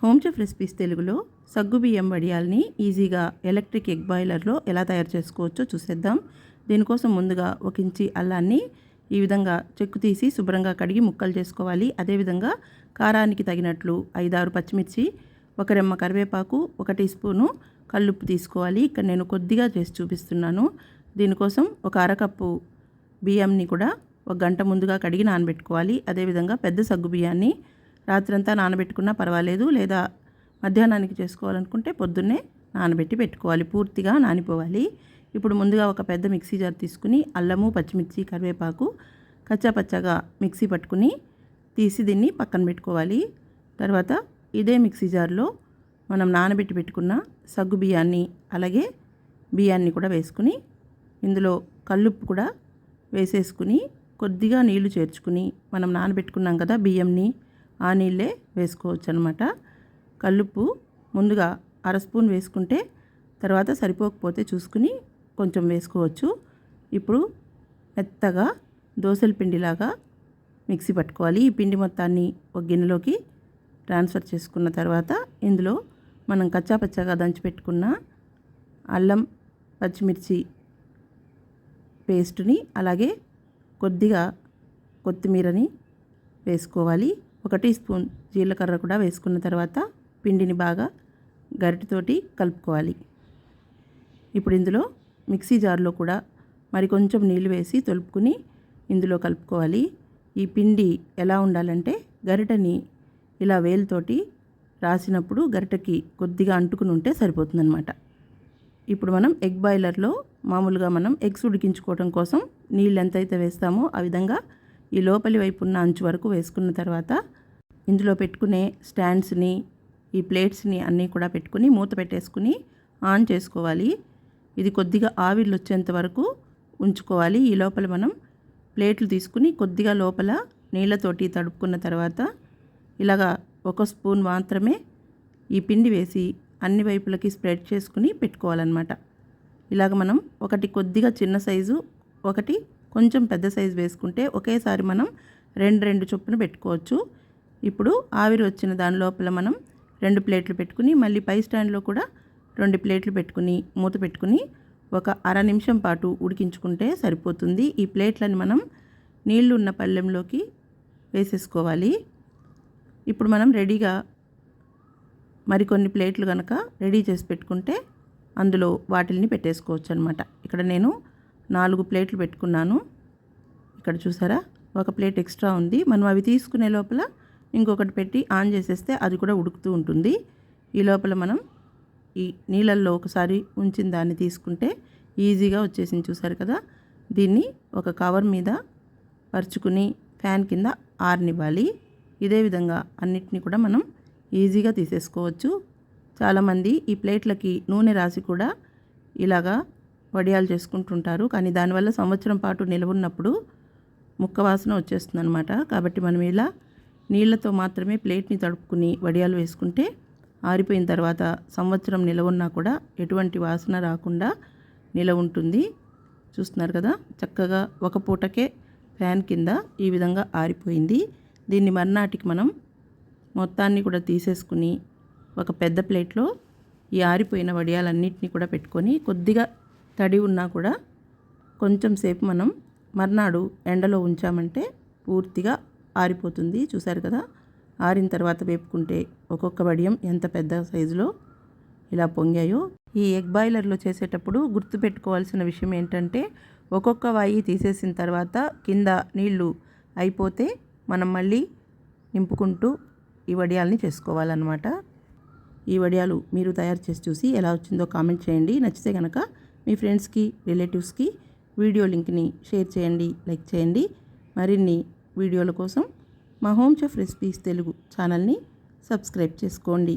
Home chef recipes తెలుగులో సగ్గు బియ్యం వడియాల్ని ఈజీగా ఎలక్ట్రిక్ ఎగ్ బాయిలర్లో ఎలా తయారు చేసుకోవచ్చో చూసేద్దాం. దీనికోసం ముందుగా ఒక ఇంచి అల్లాన్ని ఈ విధంగా చెక్కు తీసి శుభ్రంగా కడిగి ముక్కలు చేసుకోవాలి. అదేవిధంగా కారానికి తగినట్లు ఐదారు పచ్చిమిర్చి ఒక రెమ్మ కరివేపాకు ఒక టీ స్పూను కల్లుప్పు తీసుకోవాలి. ఇక్కడ నేను కొద్దిగా చేసి చూపిస్తున్నాను. దీనికోసం ఒక అరకప్పు బియ్యంని కూడా ఒక గంట ముందుగా కడిగి నానబెట్టుకోవాలి. అదేవిధంగా పెద్ద సగ్గు బియ్యాన్ని రాత్రంతా నానబెట్టుకున్నా పర్వాలేదు లేదా మధ్యాహ్నానికి చేసుకోవాలనుకుంటే పొద్దున్నే నానబెట్టి పెట్టుకోవాలి పూర్తిగా నానిపోవాలి. ఇప్పుడు ముందుగా ఒక పెద్ద మిక్సీ జార్ తీసుకుని అల్లము పచ్చిమిర్చి కరివేపాకు కచ్చాపచ్చాగా మిక్సీ పట్టుకుని తీసి దీన్ని పక్కన పెట్టుకోవాలి. తర్వాత ఇదే మిక్సీ జార్లో మనం నానబెట్టి పెట్టుకున్న సగ్గు బియ్యాన్ని అలాగే బియ్యాన్ని కూడా వేసుకుని ఇందులో కల్లుప్పు కూడా వేసేసుకుని కొద్దిగా నీళ్ళు చేర్చుకుని మనం నానబెట్టుకున్నాం కదా బియ్యంని ఆ నీళ్ళే వేసుకోవచ్చు అనమాట కల్లుప్పు ముందుగా అర స్పూన్ వేసుకుంటే తర్వాత సరిపోకపోతే చూసుకుని కొంచెం వేసుకోవచ్చు. ఇప్పుడు మెత్తగా దోశల పిండిలాగా మిక్సీ పట్టుకోవాలి. ఈ పిండి మొత్తాన్ని ఒక గిన్నెలోకి ట్రాన్స్ఫర్ చేసుకున్న తర్వాత ఇందులో మనం కచ్చాపచ్చాగా దంచి పెట్టుకున్న అల్లం పచ్చిమిర్చి పేస్ట్ని అలాగే కొద్దిగా కొత్తిమీరని వేసుకోవాలి. ఒక టీ స్పూన్ జీలకర్ర కూడా వేసుకున్న తర్వాత పిండిని బాగా గరిటతోటి కలుపుకోవాలి. ఇప్పుడు ఇందులో మిక్సీ జార్లో కూడా మరి కొంచెం నీళ్ళు వేసి తొలుపుకుని ఇందులో కలుపుకోవాలి. ఈ పిండి ఎలా ఉండాలంటే గరిటని ఇలా వేలుతోటి రాసినప్పుడు గరిటకి కొద్దిగా అంటుకుని ఉంటే సరిపోతుందన్నమాట. ఇప్పుడు మనం ఎగ్ బాయిలర్లో మామూలుగా మనం ఎగ్స్ ఉడికించుకోవడం కోసం నీళ్ళు ఎంతైతే వేస్తామో ఆ విధంగా ఈ లోపలి వైపు ఉన్న అంచు వరకు వేసుకున్న తర్వాత ఇందులో పెట్టుకునే స్టాండ్స్ని ఈ ప్లేట్స్ని అన్నీ కూడా పెట్టుకుని మూత పెట్టేసుకుని ఆన్ చేసుకోవాలి. ఇది కొద్దిగా ఆవిర్లు వచ్చేంత వరకు ఉంచుకోవాలి. ఈ లోపల మనం ప్లేట్లు తీసుకుని కొద్దిగా లోపల నీళ్ళతోటి తడుపుకున్న తర్వాత ఇలాగా ఒక స్పూన్ మాత్రమే ఈ పిండి వేసి అన్ని వైపులకి స్ప్రెడ్ చేసుకుని పెట్టుకోవాలన్నమాట. ఇలాగ మనం ఒకటి కొద్దిగా చిన్న సైజు ఒకటి కొంచెం పెద్ద సైజు వేసుకుంటే ఒకేసారి మనం రెండు రెండు చొప్పున పెట్టుకోవచ్చు. ఇప్పుడు ఆవిరి వచ్చిన దాని లోపల మనం రెండు ప్లేట్లు పెట్టుకుని మళ్ళీ పై స్టాండ్లో కూడా రెండు ప్లేట్లు పెట్టుకుని మూత పెట్టుకుని ఒక అర నిమిషం పాటు ఉడికించుకుంటే సరిపోతుంది. ఈ ప్లేట్లను మనం నీళ్ళు ఉన్న పళ్ళెంలోకి వేసేసుకోవాలి. ఇప్పుడు మనం రెడీగా మరికొన్ని ప్లేట్లు కనుక రెడీ చేసి పెట్టుకుంటే అందులో వాటిల్ని పెట్టేసుకోవచ్చు అనమాట ఇక్కడ నేను నాలుగు ప్లేట్లు పెట్టుకున్నాను. ఇక్కడ చూసారా? ఒక ప్లేట్ ఎక్స్ట్రా ఉంది. మనం అవి తీసుకునే లోపల ఇంకొకటి పెట్టి ఆన్ చేసేస్తే అది కూడా ఉడుకుతూ ఉంటుంది. ఈ లోపల మనం ఈ నీళ్ళల్లో ఒకసారి ఉంచిన దాన్ని తీసుకుంటే ఈజీగా వచ్చేసింది. చూసారు కదా? దీన్ని ఒక కవర్ మీద పరుచుకుని ఫ్యాన్ కింద ఆరనివ్వాలి. ఇదే విధంగా అన్నిటినీ కూడా మనం ఈజీగా తీసేసుకోవచ్చు. చాలామంది ఈ ప్లేట్లకి నూనె రాసి కూడా ఇలాగా వడియాలు చేసుకుంటుంటారు. కానీ దానివల్ల సంవత్సరం పాటు నిలవున్నప్పుడు ముక్క వాసన వచ్చేస్తుంది అనమాట కాబట్టి మనం ఇలా నీళ్ళతో మాత్రమే ప్లేట్ని తడుపుకుని వడియాలు వేసుకుంటే ఆరిపోయిన తర్వాత సంవత్సరం నిలవున్నా కూడా ఎటువంటి వాసన రాకుండా నిలవ ఉంటుంది. చూస్తున్నారు కదా? చక్కగా ఒక పూటకే ఫ్యాన్ కింద ఈ విధంగా ఆరిపోయింది. దీన్ని మర్నాటికి మనం మొత్తాన్ని కూడా తీసేసుకుని ఒక పెద్ద ప్లేట్లో ఈ ఆరిపోయిన వడియాలన్నింటినీ కూడా పెట్టుకొని కొద్దిగా తడి ఉన్నా కూడా కొంచెం సేపు మనం మర్నాడు ఎండలో ఉంచామంటే పూర్తిగా ఆరిపోతుంది. చూసారు కదా? ఆరిన తర్వాత వేపుకుంటే ఒక్కొక్క వడియం ఎంత పెద్ద సైజులో ఇలా పొంగాయో. ఈ ఎగ్ బాయిలర్లో చేసేటప్పుడు గుర్తుపెట్టుకోవాల్సిన విషయం ఏంటంటే ఒక్కొక్క వాయి తీసేసిన తర్వాత కింద నీళ్ళు అయిపోతే మనం మళ్ళీ నింపుకుంటూ ఈ వడియాల్ని చేసుకోవాలన్నమాట. ఈ వడియాలు మీరు తయారు చేసి చూసి ఎలా వచ్చిందో కామెంట్ చేయండి. నచ్చితే కనుక మీ ఫ్రెండ్స్కి రిలేటివ్స్కి వీడియో లింక్ని షేర్ చేయండి లైక్ చేయండి. మరిన్ని వీడియోల కోసం మా హోమ్ చెఫ్ రెసిపీస్ తెలుగు ఛానల్ని సబ్స్క్రైబ్ చేసుకోండి.